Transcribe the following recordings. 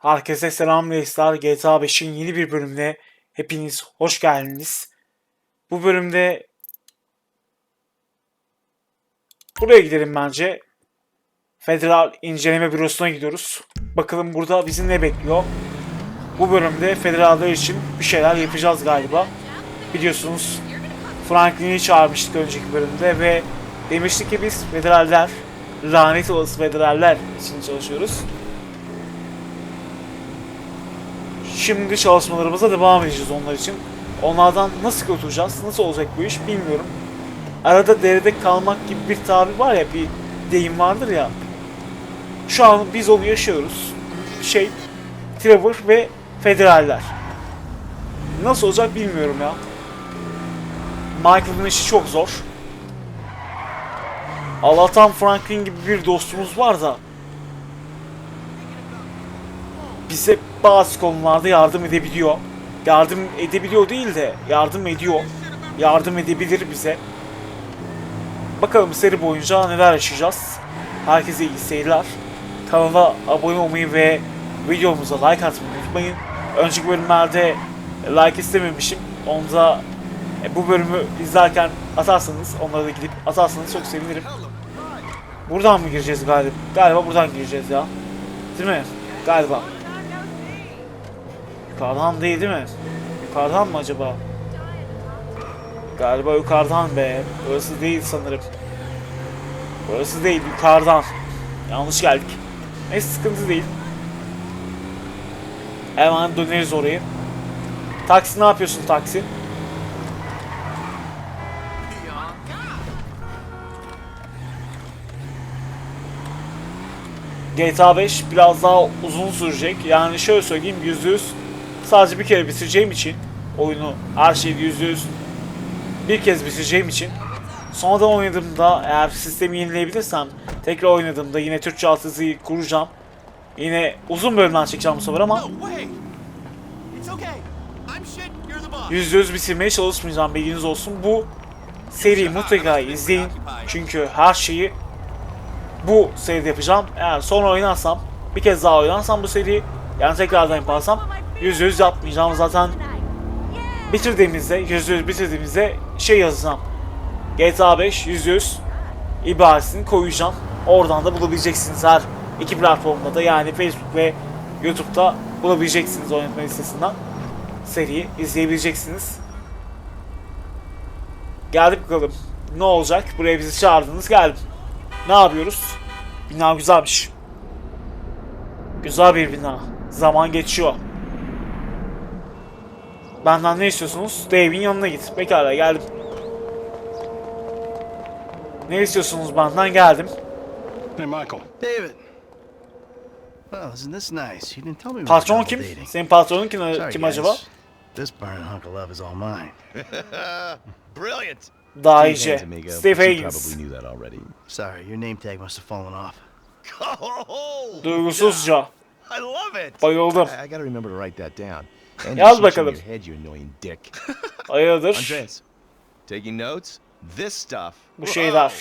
Herkese selam reisler. GTA 5'in yeni bir bölümüne hepiniz hoş geldiniz. Bu bölümde buraya gidelim bence. Federal İnceleme Bürosu'na gidiyoruz. Bakalım burada bizi ne bekliyor. Bu bölümde federaller için bir şeyler yapacağız galiba. Biliyorsunuz Franklin'i çağırmıştık önceki bölümde ve demiştik ki biz federaller, lanet olası federaller için çalışıyoruz. Şimdi çalışmalarımıza devam edeceğiz onlar için. Onlardan nasıl kurtulacağız, nasıl olacak bu iş bilmiyorum. Arada derede kalmak gibi bir tabir var ya, bir deyim vardır ya. Şu an biz onu yaşıyoruz. Şey, Trevor ve Federaller. Nasıl olacak bilmiyorum ya. Michael'ın işi çok zor. Allah'tan Franklin gibi bir dostumuz var da bize bazı konularda yardım edebiliyor. Yardım edebiliyor değil de yardım ediyor. Yardım edebilir bize. Bakalım seri boyunca neler yaşayacağız. Herkese iyi seyirler. Kanala abone olmayı ve videomuza like atmayı unutmayın. Önceki bölümlerde like istememişim. Onu da e, bu bölümü izlerken atarsanız, onlara da gidip atarsanız çok sevinirim. Buradan mı gireceğiz galiba? Galiba buradan gireceğiz ya. Değil mi? Galiba. Yukarıdan değil değil mi? Yukarıdan mı acaba? Galiba yukarıdan be. Burası değil sanırım. Burası değil yukarıdan. Yanlış geldik. Neyse sıkıntı değil. Hemen döneriz oraya. Taksi ne yapıyorsun taksi? GTA 5 biraz daha uzun sürecek. Yani şöyle söyleyeyim %100 sadece bir kere bitireceğim için oyunu her şeyi %100 bir kez bitireceğim için sonradan oynadığımda eğer sistemi yenileyebilirsem tekrar oynadığımda yine Türkçe altyazıyı kuracağım. Yine uzun bölümden çekeceğim bu sefer ama No way! It's okay. I'm shit, you're the boss. %100 bitirmeye çalışmayacağım bilginiz olsun. Bu seriyi mutlaka izleyin. Çünkü her şeyi bu seride yapacağım. Eğer sonra oynarsam, bir kez daha oynarsam bu seriyi, yani tekrardan yaparsam %100 yapmayacağım. Zaten bitirdiğimizde, %100 bitirdiğimizde şey yazacağım. GTA 5 %100 ibaresini koyacağım. Oradan da bulabileceksiniz her iki platformda da yani Facebook ve YouTube'da bulabileceksiniz oynatma listesinden. Seriyi izleyebileceksiniz. Geldik bakalım. Ne olacak? Buraya bizi çağırdınız geldim. Ne yapıyoruz? Bina güzelmiş. Güzel bir bina. Zaman geçiyor. Benden ne istiyorsunuz? Dave'in yanına git. Pekala geldim. Ne istiyorsunuz benden? Geldim. Hey, Michael. David. Well, isn't this nice? You didn't tell me Patron kim? dating. Senin patronun kim, Sorry, kim guys. acaba? This burning hunk of love is all mine. Brilliant. Daha iyice. Steve Higgins. probably knew that already. Sorry, your name tag must have fallen off. Oh, Duygusuzca. I love it. Bayıldım. I, I gotta remember to write that down. Yaz bakalım. Hayırdır? Andreas, taking notes? This stuff. Bu şeyler.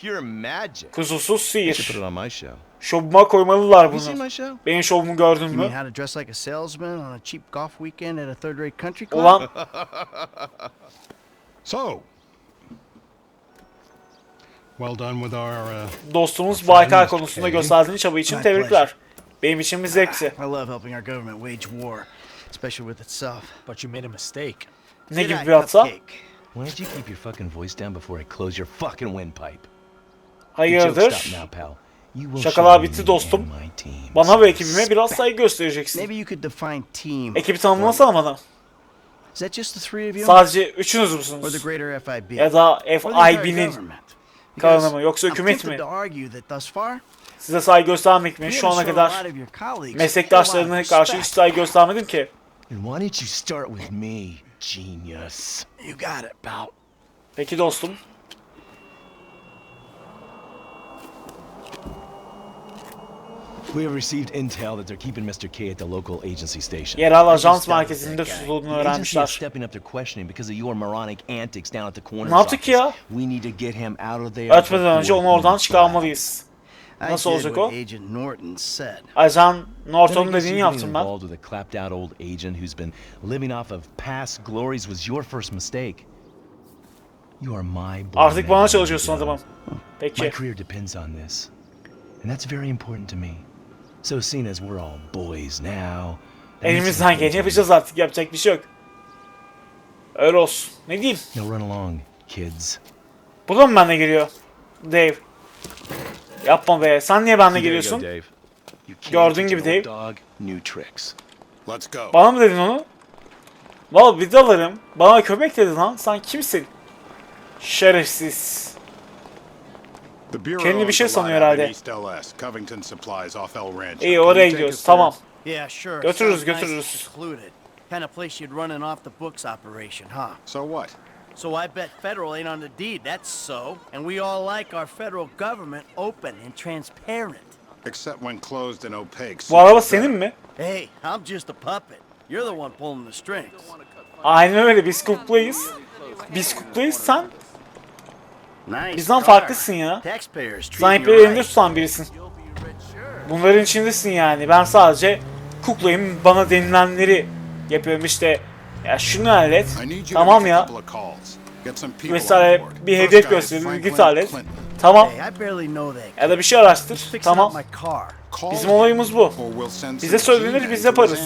Pure magic. Kusursuz You should put sihir. it on my show. Şovuma koymalılar Have you seen bunu. my show? Benim şovumu gördün You mean mü? how to dress like a salesman on a cheap golf weekend at a third-rate country club? Ulan So, well done with our. Uh, dostumuz Baykar konusunda gösterdiğin çaba için tebrikler. Benim için bir zevkti. I love helping our government wage war, especially with itself. But you made a mistake. Ne gibi bir? Cupcake? Why don't you keep your fucking voice down before I close your fucking windpipe? Hayırdır? stop now, pal. You will Şakalar bitti dostum. Bana ve ekibime biraz saygı göstereceksin. Maybe you could define team. Ekibi tanımlasana bana. Is that just the three of you? Sadece üçünüz Or the müsünüz? greater FIB? Ya da FIB'nin Because mı yoksa hükümet mi? Size saygı göstermek mi? Şu ana kadar meslektaşlarına karşı hiç saygı göstermedim ki. And why don't you start with me, genius? You got it, pal. Peki dostum. We have received intel that they're keeping Mr. K at the local agency station. Yerel ajans Just doubt merkezinde that guy. tutulduğunu The agency is öğrenmişler. stepping up their questioning because of your moronic antics down at the corner. Ne yaptık ya? We need to get him out of there. Ötmeden önce onu oradan çıkarmalıyız. I Nasıl olacak what o? Agent Norton said. Ajan Norton dediğini yaptım ben. involved with a clapped out old agent who's been living off of past glories was your first mistake. You are my boy Artık bana çalışıyorsun adamım. My Peki. career depends on this. And that's very important to me. So seeing as we're all boys now, Elimizden geleni yapacağız artık. Yapacak bir şey yok. Öyle olsun. Ne diyeyim? Now run along, kids. Bu da mı benimle geliyor? Dave. Yapma be. Sen niye benimle geliyorsun? Dave. You can't Gördüğün teach gibi an old Dave. Dog, new tricks. Let's go. Bana mı dedin onu? Valla bir dalarım. Bana köpek dedin lan. Sen kimsin? Şerefsiz. The Bureau Kendi bir şey owns a lot sanıyor herhalde. East LS, Covington Supplies off El Rancho. İyi oraya take gidiyoruz. Tamam. Yeah, sure. Götürürüz, Sounds nice götürürüz. secluded. Kind of place you'd run an off the books operation, huh? So what? So I bet federal ain't on the deed. That's so. And we all like our federal government open and transparent. Except when closed and opaque. Bu araba senin mi? Hey, I'm just a puppet. You're the one pulling the strings. Aynen öyle. Biz kuklayız. Biz kuklayız. Sen Nice. bizden farklısın ya. İpi elinde tutan birisin. Bunların içindesin yani. Ben sadece kuklayım. Bana denilenleri yapıyorum işte. Ya şunu hallet. Tamam ya. Mesela bir hedef. Franklin Git hallet. Tamam. Ya da bir şey araştır. Tamam. Bizim olayımız bu. Bize söylenir, biz yaparız.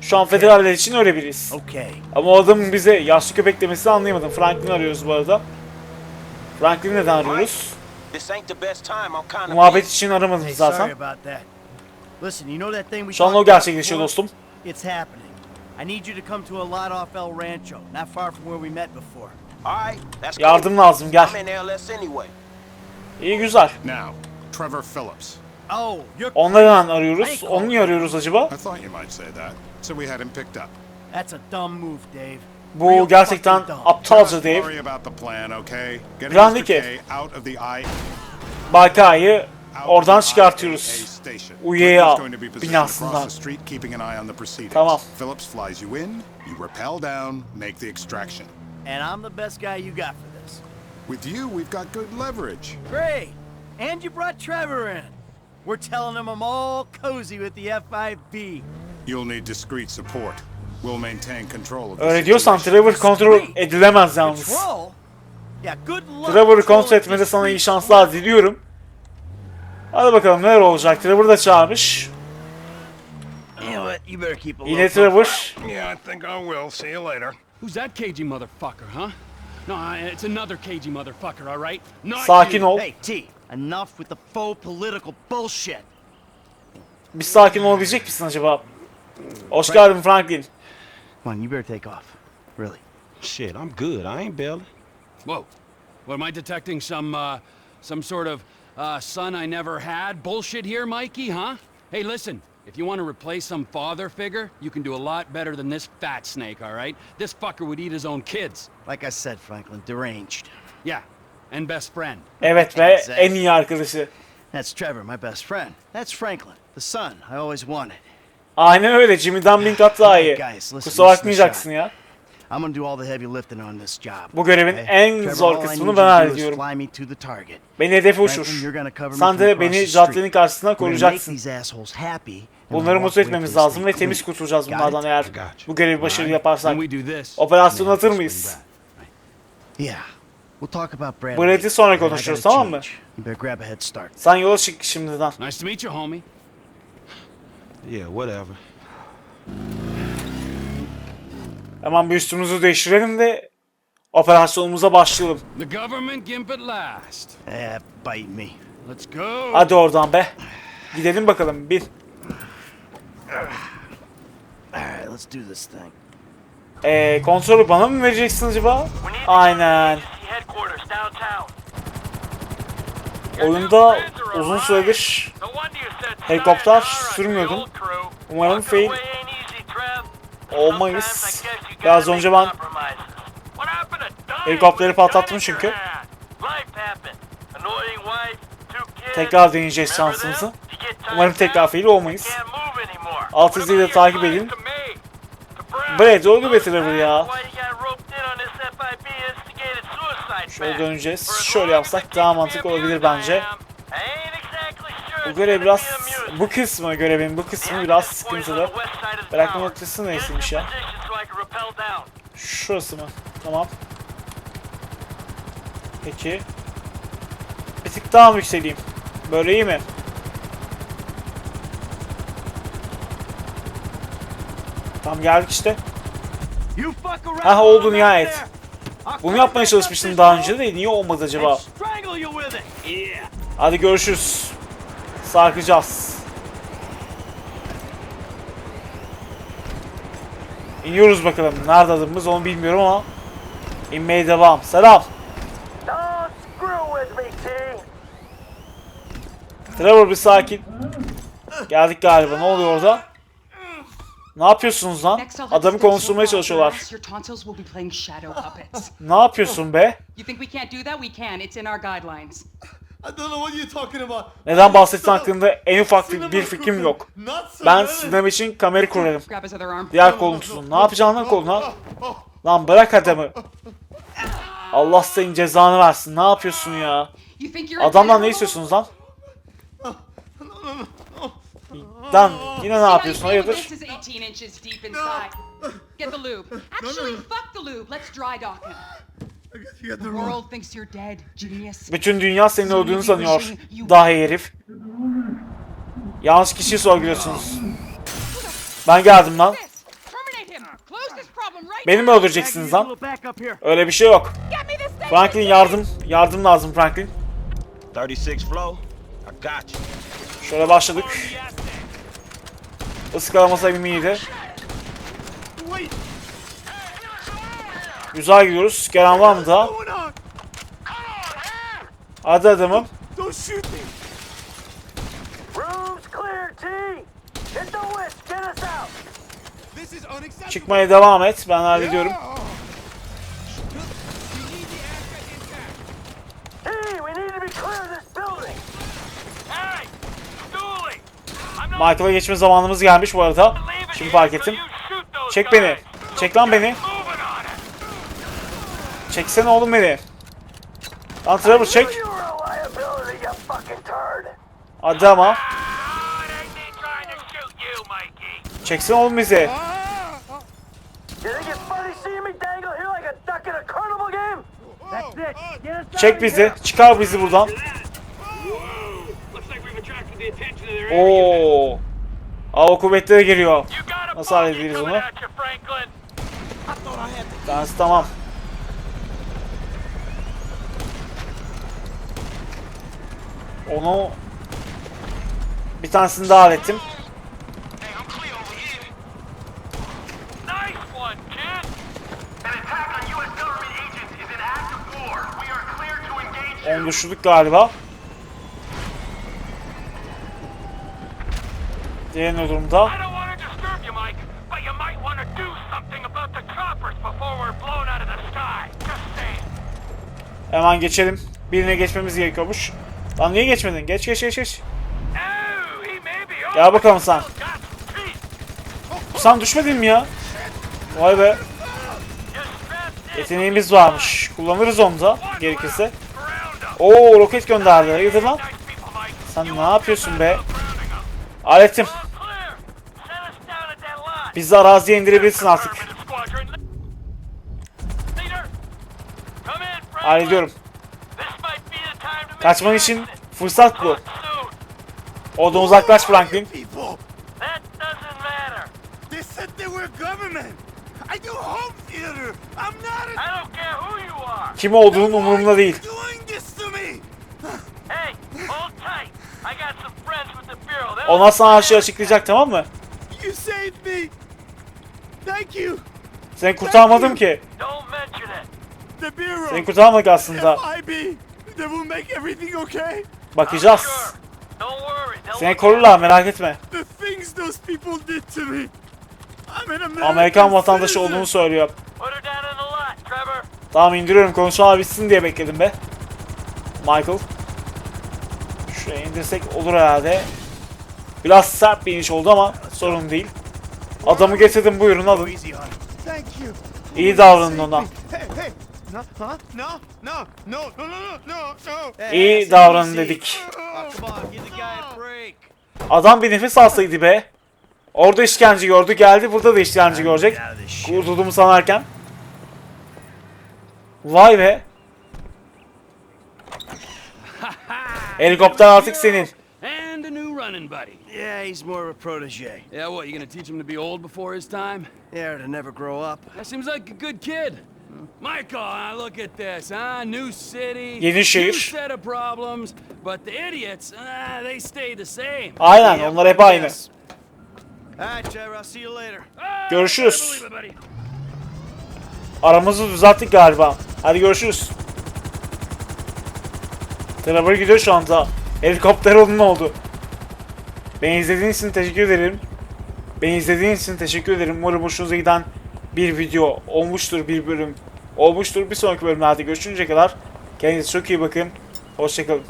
Şu an federaller için öyle. Okay. Ama o adamın bize yaşlı köpek demesini anlayamadım. Franklin arıyoruz bu arada. Franklin neden arıyoruz? Muhabbet için aramadım zaten. Şu anda o gerçekleşiyor dostum. It's happening. I need you to come to a lot off El Rancho, not far from where we met before. All right, that's cool. Yardım lazım gel. I'm in LS anyway. İyi güzel. Now, Trevor Phillips. Oh, you're Onları neden arıyoruz? Onu niye arıyoruz acaba? I thought you might say that. So we had him picked up. That's a dumb move, Dave. Bu gerçekten aptalca Dave. worry about the plan, okay? Getting Plan Mr. değil ki. K out of the I Bakayı out oradan of the çıkartıyoruz. Positioned binasından. Tamam. Phillips flies you in, you rappel down, make the extraction. And I'm the best guy you got for. With you, we've got good leverage. Great. And you brought Trevor in. We're telling him I'm all cozy with the F5B. You'll need discreet support. We'll maintain control of Öyle diyorsan. Trevor kontrol edilemez yalnız. Control? Yeah, good luck. Trevor'ı kontrol etmede sana iyi şanslar diliyorum. Hadi bakalım neler olacak. Trevor da çağırmış. You know what? You better keep a Yine Trevor. Yeah, I think I will. See you later. Who's that cagey motherfucker, huh? No, I- it's another cagey motherfucker, all right? Not Sakin you. ol. Hey, T, enough with the faux political bullshit. Bir sakin olabilecek misin acaba? Hoş geldin Franklin. Come on, you better take off. Really. Shit, I'm good. I ain't bailing. Whoa. What am I detecting? Some, uh, some sort of, uh, son I never had bullshit here, Mikey, huh? Hey, listen. If you want to replace some father figure, you can do a lot better than this fat snake, all right? This fucker would eat his own kids. Like I said, Franklin, deranged. Yeah, and best friend. Evet ve en iyi arkadaşı. That's Trevor, my best friend. That's Franklin, the son I always wanted. Aynen öyle. Jimmy Dumpling kat daha iyi. Guys, listen, Kusura listen, bakmayacaksın ya. I'm gonna do all the heavy lifting on this job. Bu görevin okay? en Trevor, zor kısmını ben hallediyorum. Beni hedefe uçur. Sen de beni caddenin karşısına We're gonna make koruyacaksın. these assholes happy. and Bunları mutlu etmemiz lazım ve temiz kurtulacağız bunlardan eğer bu görevi başarılı yaparsak. Operasyonu atır mıyız? Brad'i sonra konuşuruz, tamam mı? Sen yola çık şimdiden. Nice to meet you, homie. Yeah, whatever. Hemen bir üstümüzü değiştirelim de operasyonumuza başlayalım. The government gimp at last. Eh, bite me. Let's go. Hadi oradan be. Gidelim bakalım. Bir. Alright, let's do this thing. Ee, kontrolü bana mı vereceksin acaba? Aynen. Oyunda uzun süredir helikopter sürmüyordum. Umarım fail olmayız. Biraz önce ben helikopteri patlattım çünkü. Tekrar deneyeceğiz şansımızı. Umarım tekrar fail olmayız. Alt izleyi de takip edin. Brad be Trevor ya. Şöyle döneceğiz. Şöyle yapsak daha mantıklı olabilir bence. Bu görev biraz Bu kısmı görevin bu kısmı biraz sıkıntılı. Bırakma noktası neysiymiş ya? Şurası mı? Tamam. Peki. Bir tık daha mı yükseleyim? Böyle iyi mi? Tamam geldik işte. Ha oldu nihayet. Bunu yapmaya çalışmıştım daha önce de niye olmadı acaba? Hadi görüşürüz. Sarkacağız. İniyoruz bakalım. Nerede adımız onu bilmiyorum ama inmeye devam. Selam. Trevor bir sakin. Geldik galiba. Ne oluyor orada? Ne yapıyorsunuz lan? Adamı konuşturmaya çalışıyorlar. Ne yapıyorsun be? Neden bahsettiğin hakkında en ufak bir fikrim yok. Ben sinema için kamera kurarım. Diğer kolunu tutun. Ne yapacaksın lan koluna? Lan bırak adamı. Allah senin cezanı versin. Ne yapıyorsun ya? Adamdan ne istiyorsunuz lan? Lan yine ne yapıyorsun? Hayırdır? This is 18 inches deep inside. Get the lube. Actually, fuck the lube. Let's dry dock him. The world thinks you're dead, genius. Bütün dünya senin öldüğünü sanıyor. Dahi herif. Yanlış kişiyi sorguluyorsunuz. Ben geldim lan. Beni mi öldüreceksiniz lan? Öyle bir şey yok. Franklin yardım. Yardım lazım Franklin. 36 flow. I got you. Şöyle başladık. Iskalamasaydım iyiydi. Güzel gidiyoruz. Gelen var mı daha? Hadi adamım. Çıkmaya devam et. Ben hallediyorum. Michael'a geçme zamanımız gelmiş bu arada. Şimdi fark ettim. Çek beni. Çek lan beni. Çeksene oğlum beni. Lan Trevor çek. Hadi ama. Çeksene oğlum bizi. Çek bizi. Çıkar bizi buradan. Oo. Hava kuvvetleri geliyor. Nasıl hallederiz onu? Tanesi tamam. Onu bir tanesini daha hallettim. Hey, I'm clear over here. Nice one, kid. An attack on U.S. government agents is an act of war. We are clear to engage Onu düşürdük galiba. Diğer ne durumda? I don't want to disturb you, Mike, but you might want to do something about the choppers before we're blown out of the sky. Just saying. Hemen geçelim. Birine geçmemiz gerekiyormuş. Lan niye geçmedin? Geç geç geç geç. Oh. Gel bakalım sen. Sen düşmedin mi ya? Vay be. Yeteneğimiz varmış. Kullanırız onu da gerekirse. Oo roket gönderdi. Hayırdır lan? Sen ne yapıyorsun be? Aletim. Bizi araziye indirebilirsin artık. Hallediyorum. Kaçman an için fırsat bu. Oradan uzaklaş Franklin. People, That doesn't matter. they said they were government. I do home theater. I'm not a. I don't care who you are. Kim olduğunun umurumda değil. doing this to me. Hey, hold tight. I got some friends with the Bureau. They'll Ona sana her şeyi açıklayacak tamam mı? You saved me. Thank you. Seni kurtarmadım ki. Seni kurtarmadık aslında. They will make everything okay. Bakacağız. Seni korurlar merak etme. The things those people did to me. I'm an American, Amerikan vatandaşı citizen. olduğunu söylüyor. Put her down in the lot, Trevor. Tamam indiriyorum konuşmalar bitsin diye bekledim be. Michael. Şuraya indirsek olur herhalde. Biraz sert bir iniş oldu ama sorun değil. Adamı getirdim buyurun alın. İyi davranın ona. No, huh? No, no, no, no, no, no, no. İyi dedik. Guy a break. Adam bir nefes alsaydı be. Orada işkence gördü geldi burada da işkence görecek. Kurtulduğumu sanarken. Vay be. Helikopter artık senin. And a new running buddy. Yeah, he's more of a protege. Yeah, what, you gonna teach him to be old before his time? Yeah, to never grow up. That seems like a good kid. Michael, look at this, huh? New city, Yeni new şehir. set of problems, but the idiots, uh, they stay the same. Aynen onlar hep aynı. Görüşürüz. Aramızı düzelttik galiba. Hadi görüşürüz. Trevor gidiyor şu anda. Helikopter onun oldu. Beni izlediğiniz için teşekkür ederim. Beni izlediğiniz için teşekkür ederim. Umarım hoşunuza giden bir video olmuştur, bir bölüm olmuştur. Bir sonraki bölümlerde görüşünceye kadar kendinize çok iyi bakın. Hoşçakalın.